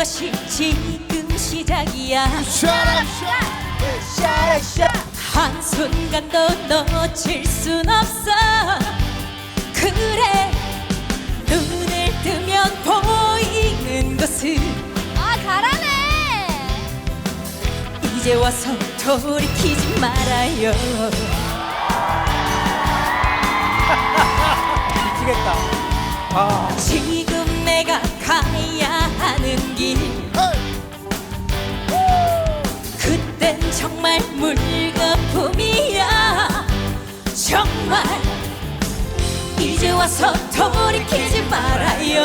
것이 지금 시작이야. 한순간도 놓칠 순 없어. 그래 눈을 뜨면 보이는 것은 아 잘하네. 이제 와서 돌이키지 말아요. 미치겠다. 아, 지금 내가 가야 하는 길. 그땐 정말 물거품이야. 정말. 이제 와서 돌이키지 말아요.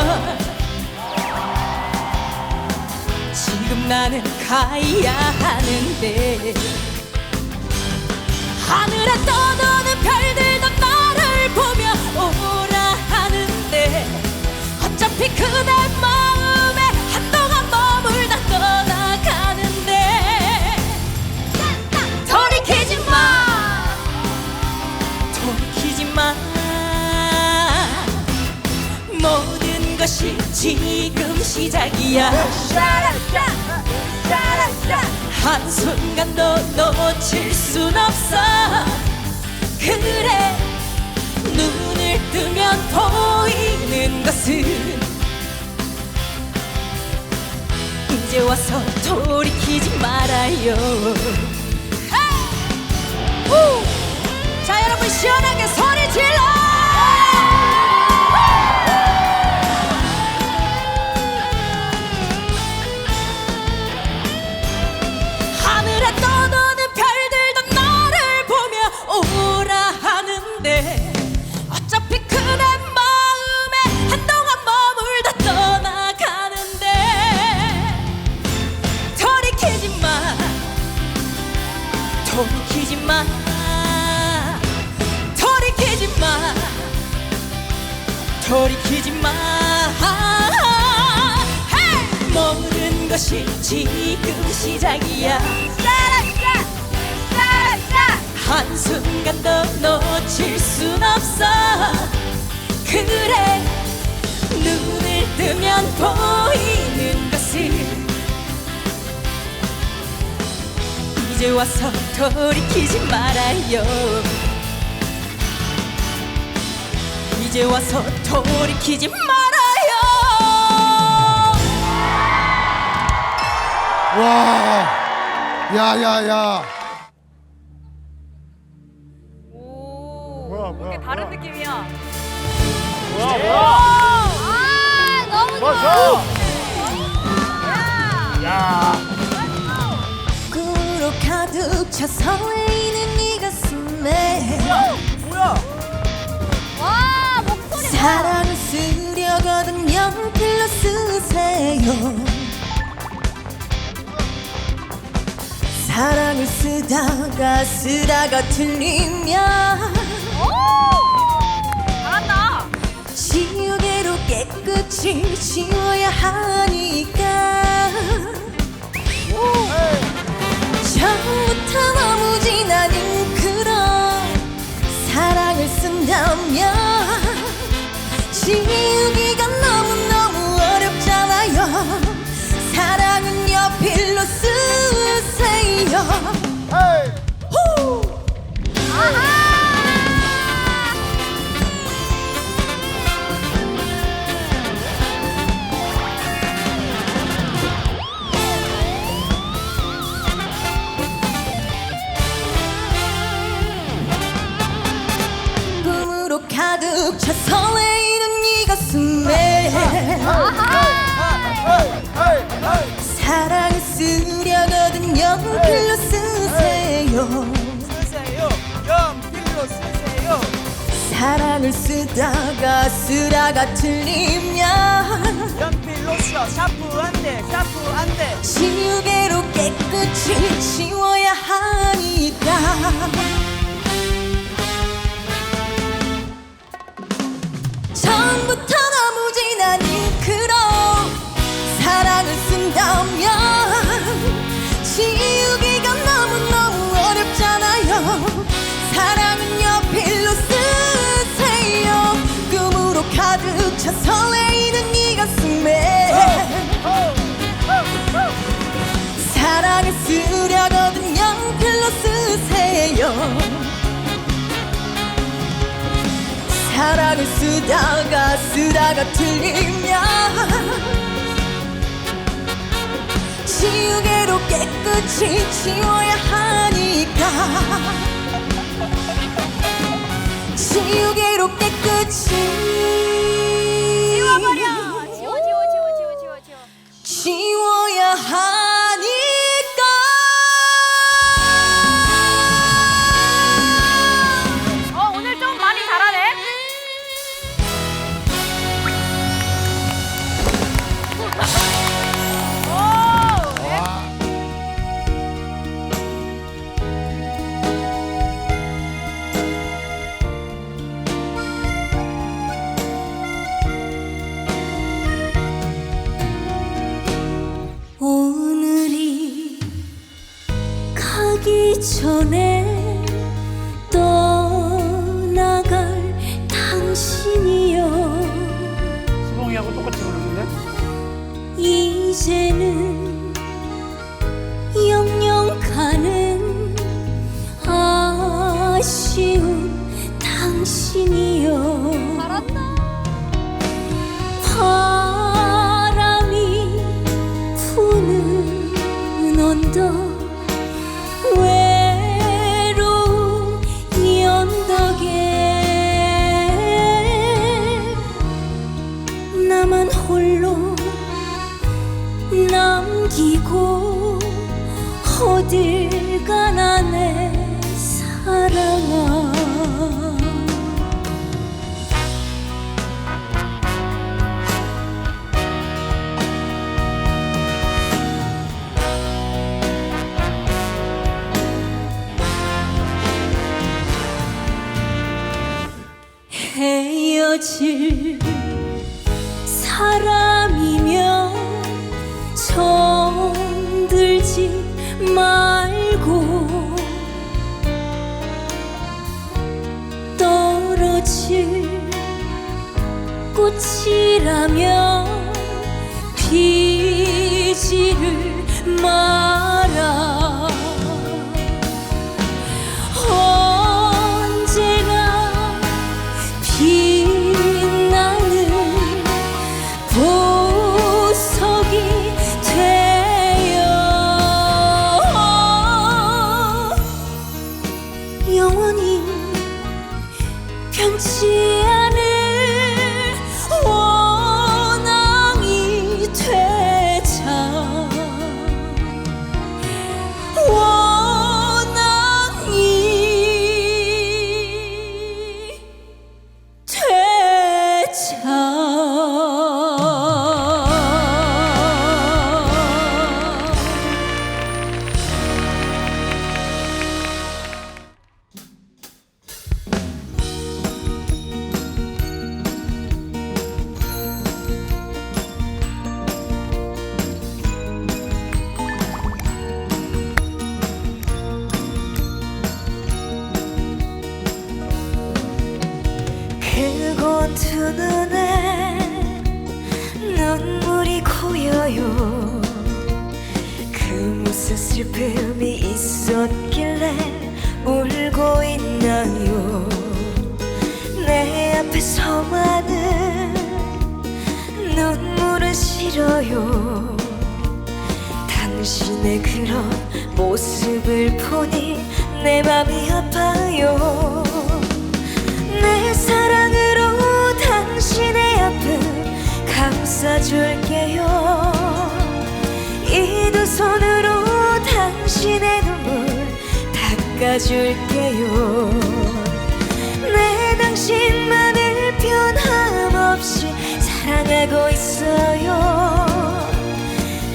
지금 나는 가야 하는데. 하늘에 떠도는 별들도 너를 보며 오라 하는데. 어차피 마 것이 지금 시작이야. 한순간도 놓칠 순 없어. 그래 눈을 뜨면 보이는 것은 이제 와서 돌이키지 말아요. 후! 자 여러분 시원하게 소 것이 지금 시작이야. 한순간도 놓칠 순 없어. 그래 눈을 뜨면 보이는 것은 이제 와서 돌이키지 말아요. 이제 와서 돌이키지 말아 와, 야야야. 오 뭐야, 뭐야, 다른 뭐야. 느낌이야 뭐야, 뭐야. 아 너무 맞아. 좋아 야, 꿈으로 가득 차 설레이는 네 가슴에 뭐야? 와 목소리 봐. 사랑을 쓰려거든 연필로 쓰세요 사랑을 쓰다가 쓰다가 틀리면 오 잘한다. 지우개로 깨끗이 지워야 하니까. 처음부터 너무 지나는 그런 사랑을 쓴다면 지우기 헤이. 후! 꿈으로 가득 차 설레이는 네 가슴에 헤이, 헤이, 헤이. 사랑을 쓰려거든 연필로 쓰세요 쓰세요. 연필로 쓰세요. 사랑을 쓰다가 쓰다가 틀리면 연필로 써. 샤프 안 돼. 샤프 안 돼. 지우개로 깨끗이 지워야 하니까 처음부터 너무 사랑을 쓰다가 쓰다가 틀리면 지우개로 깨끗이 지워야 하니까. 지우개로 깨끗이 지워버려! 지워 지워 지워 지워 지워 지워야 하니까 전에 어딜 가나 내 사랑아. 헤어질 사람 꽃이라면 피지를 마라 두 눈에 눈물이 고여요. 그 무슨 슬픔이 있었길래 울고 있나요? 내 앞에서만은 눈물은 싫어요. 당신의 그런 모습을 보니 내 맘이 아파요. 내 사랑 감싸줄게요. 이 두 손으로 당신의 눈물 닦아줄게요. 내 당신만을 변함없이 사랑하고 있어요.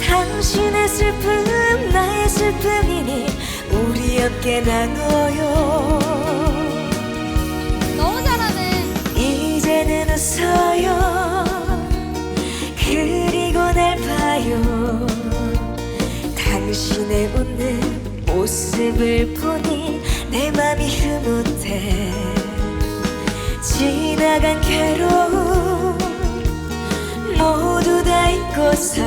당신의 슬픔 나의 슬픔이니 우리 함께 나눠요 모습을 보니 내 맘이 흐뭇해. 지나간 괴로움 모두 다 잊고서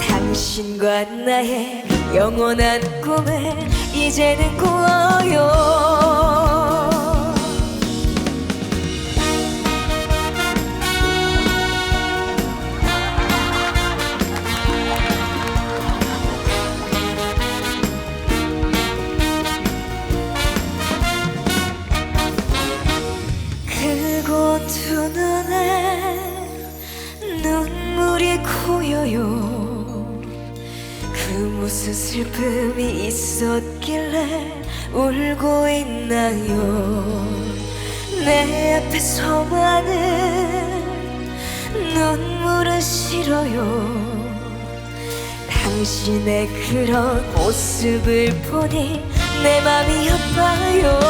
당신과 나의 영원한 꿈을 이제는 꾸어요 무슨 슬픔이 있었길래 울고 있나요? 내 앞에서 많은 눈물은 싫어요. 당신의 그런 모습을 보니 내 맘이 아파요.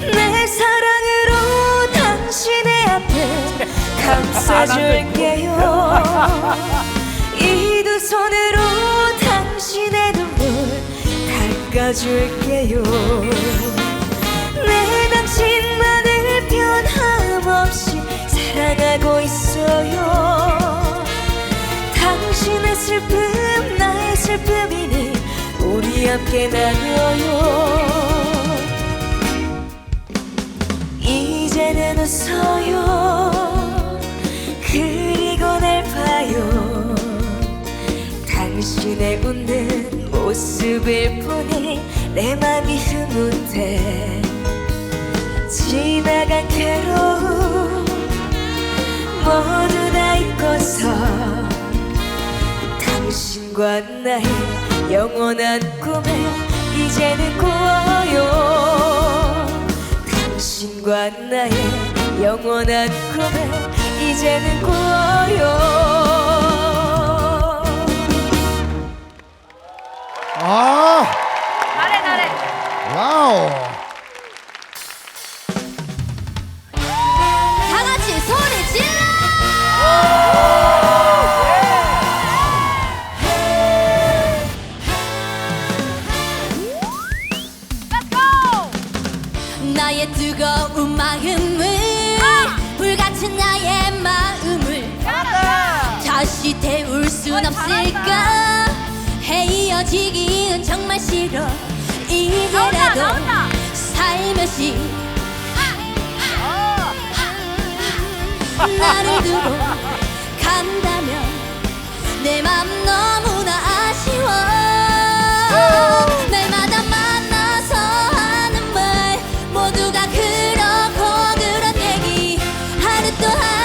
내 사랑으로 당신의 앞에 감싸줄게요. 이 두 손으로 닦아줄게요. 내 당신만을 변함없이 사랑하고 있어요? 당신의 슬픔 나의 슬픔이니 우리 함께 나눠요. 이제는 웃어요. 그리고 날 봐요. 당신의 웃는 모습을 보니 내 맘이 흐뭇해. 지나간 괴로움 모두 다 잊고서 당신과 나의 영원한 꿈에 이제는 꾸어요. 당신과 나의 영원한 꿈에 이제는 꾸어요 아, 잘해 잘해. 와우. 다 나온다. 살며시 어. 나를 두고 간다면 내 맘 너무나 아쉬워 날마다 만나서 하는 말 모두가 그렇고 그런 얘기 하루 또 하루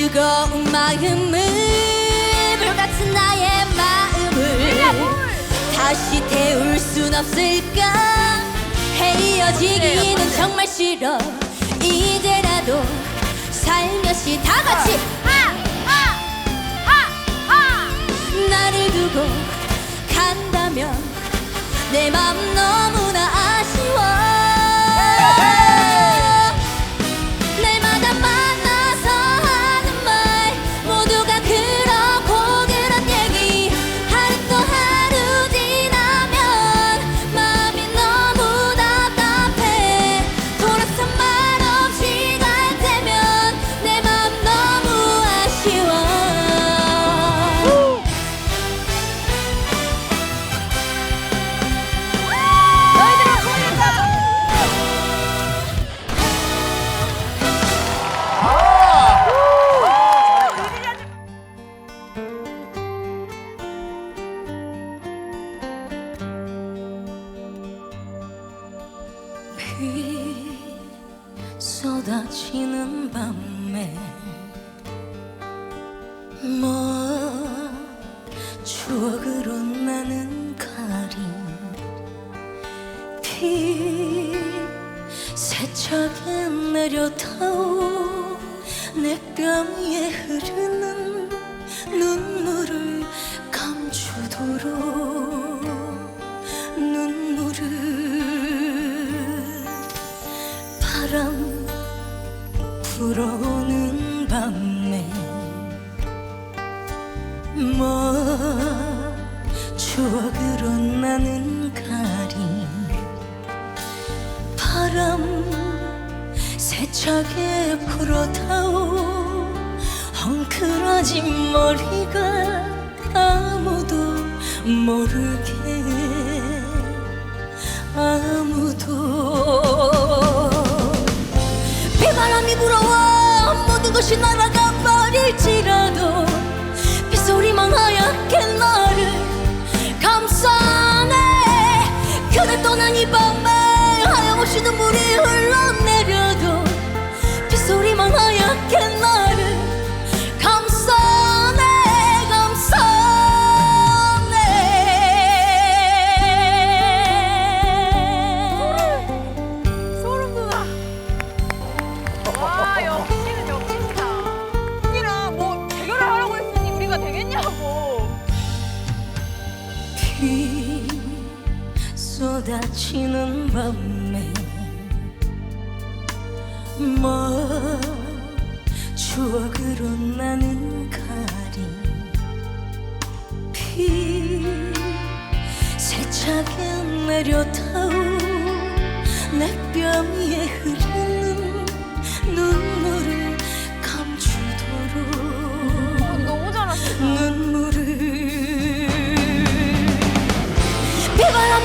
뜨거운 마음을 불같은 나의 마음을 다시 태울 순 없을까? 헤어지기는 정말 싫어. 이제라도 살며시 다 같이. 나를 두고 간다면 내 맘 너무 비 쏟아지는 밤에 뭐 추억으로 나는 가린 비 세차게 내려다오 내 뺨에 흐르는 세차게 불어다오 헝클어진 머리가 아무도 모르게 아무도 비바람이 불어와 모든 것이 날아가 버릴지라도 비 쏟아지는 밤에 뭐 추억으로 나는 가린 비 세차게 내려다오 내뺨 위에 흐르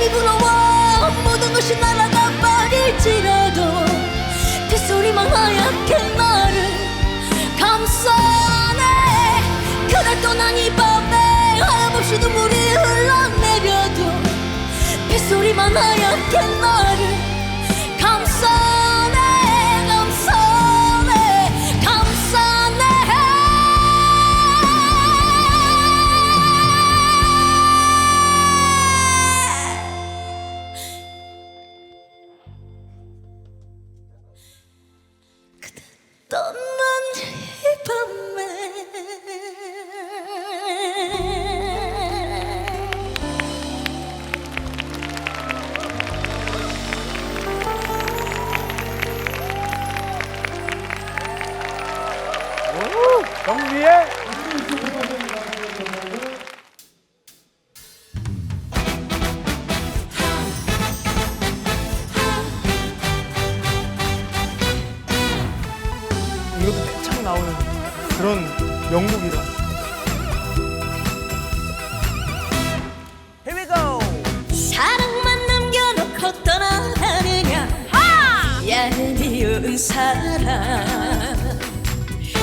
바람이 불어와 모든 것이 날아가 버릴지라도 빗소리만 하얗게 나를 감싸네. 그날 떠난 이 밤에 하염없이 눈물이 흘러내려도 빗소리만 하얗게 나를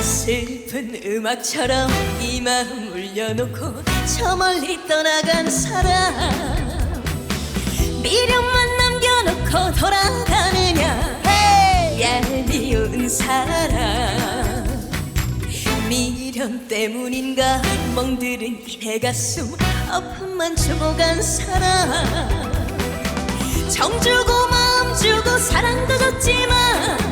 슬픈 음악처럼 이 마음 울려놓고 저 멀리 떠나간 사람. 미련만 남겨놓고 돌아가느냐 얄미운 사랑 미련 때문인가 멍들은 내 가슴 아픔만 주고 간 사람. 정 주고 마음 주고 사랑도 줬지만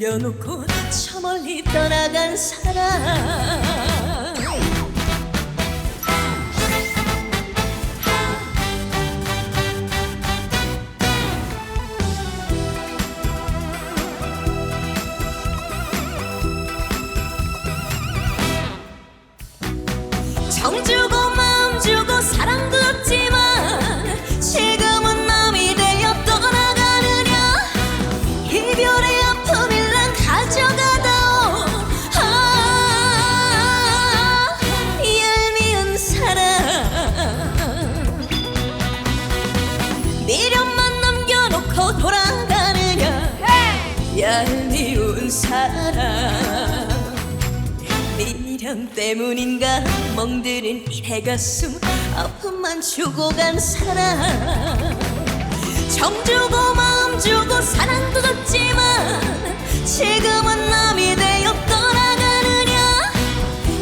울려놓고 저 멀리 떠나간 사람 돌아가느냐? 얄미운 사랑 미련 때문인가? 멍들은 내 가슴 아픔만 주고 간 사람. 정 주고 마음 주고 사랑도 줬지만 지금은 남이 되어 떠나가느냐?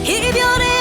이별의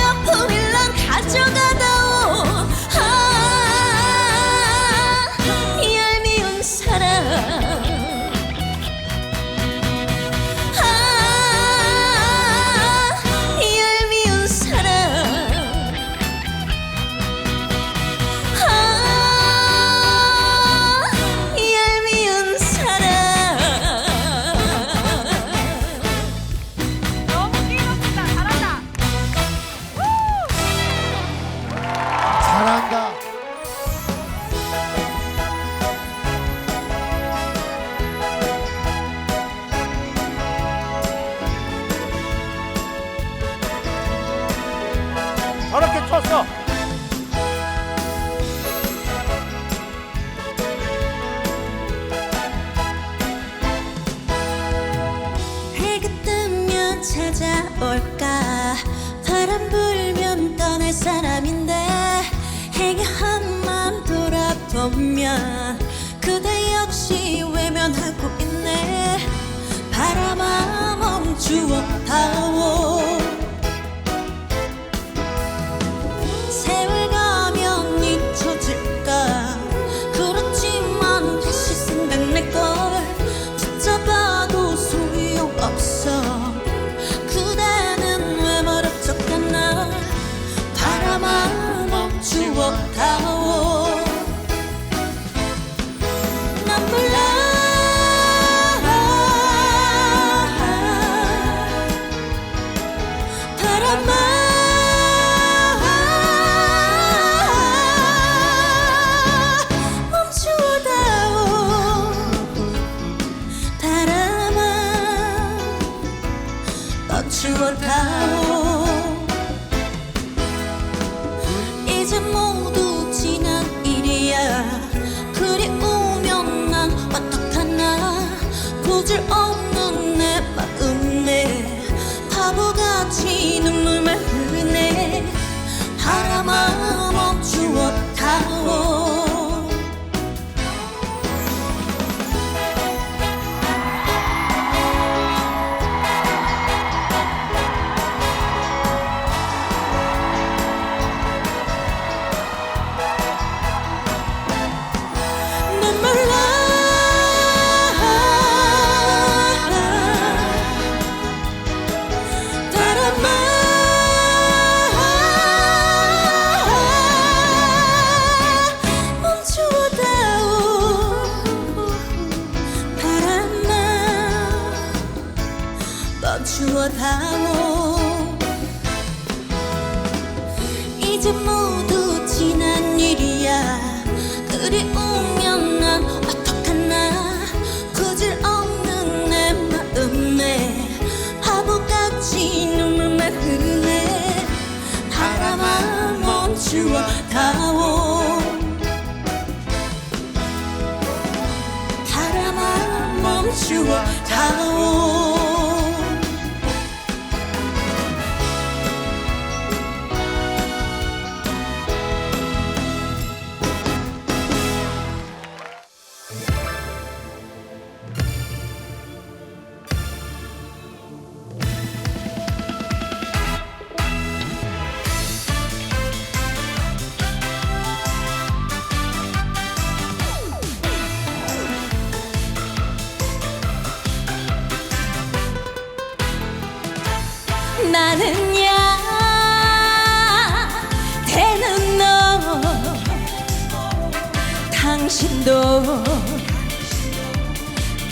당신도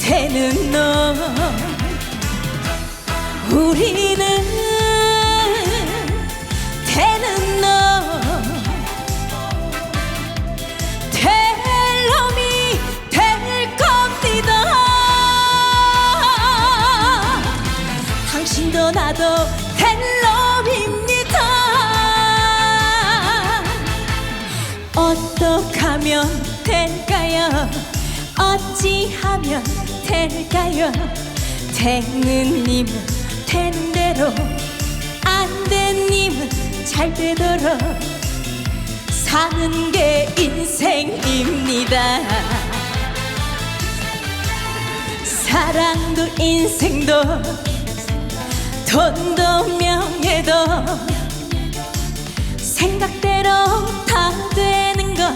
되는 너. 우리는 되는 너 어찌하면 될까요? 되는 님은 되는 대로 안 된 님은 잘 되도록 사는 게 인생입니다. 사랑도 인생도 돈도 명예도 생각대로 다 되는 건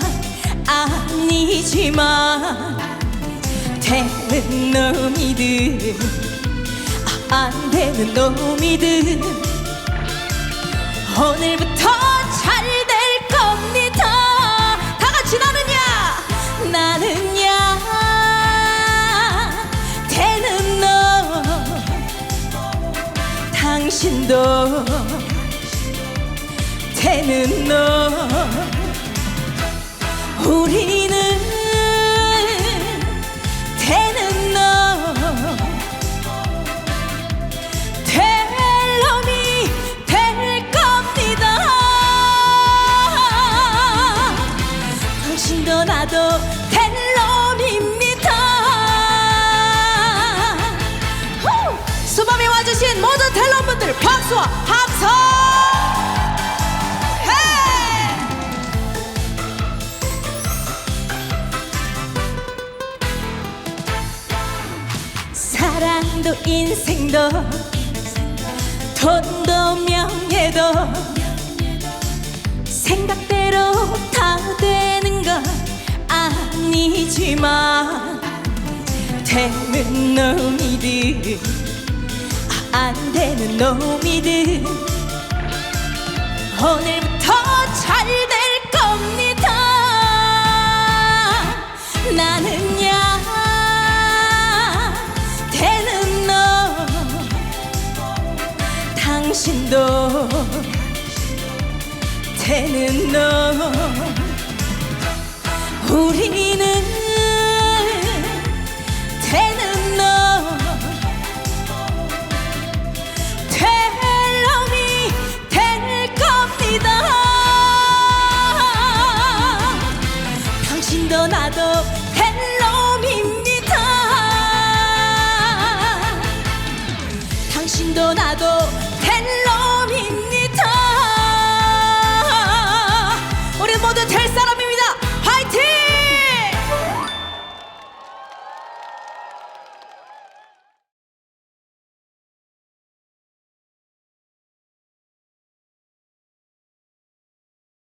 아니지만 되는 놈이든 아, 안 되는 놈이든 오늘부터 잘 될 겁니다. 다 같이 나는야 나는야 되는 너 당신도 되는 너 우리는 되는 너. 될 놈이 될 겁니다. 당신도 나도 될 놈입니다. 후! 수범이 와주신 모두 될 박수와 함성 인생도 돈도 명예도 생각대로 다 되는 건 아니지만 되는 놈이들 아, 안 되는 놈이들. 오늘부터 잘 될 겁니다. 되는 당신도 되는 놈 우리는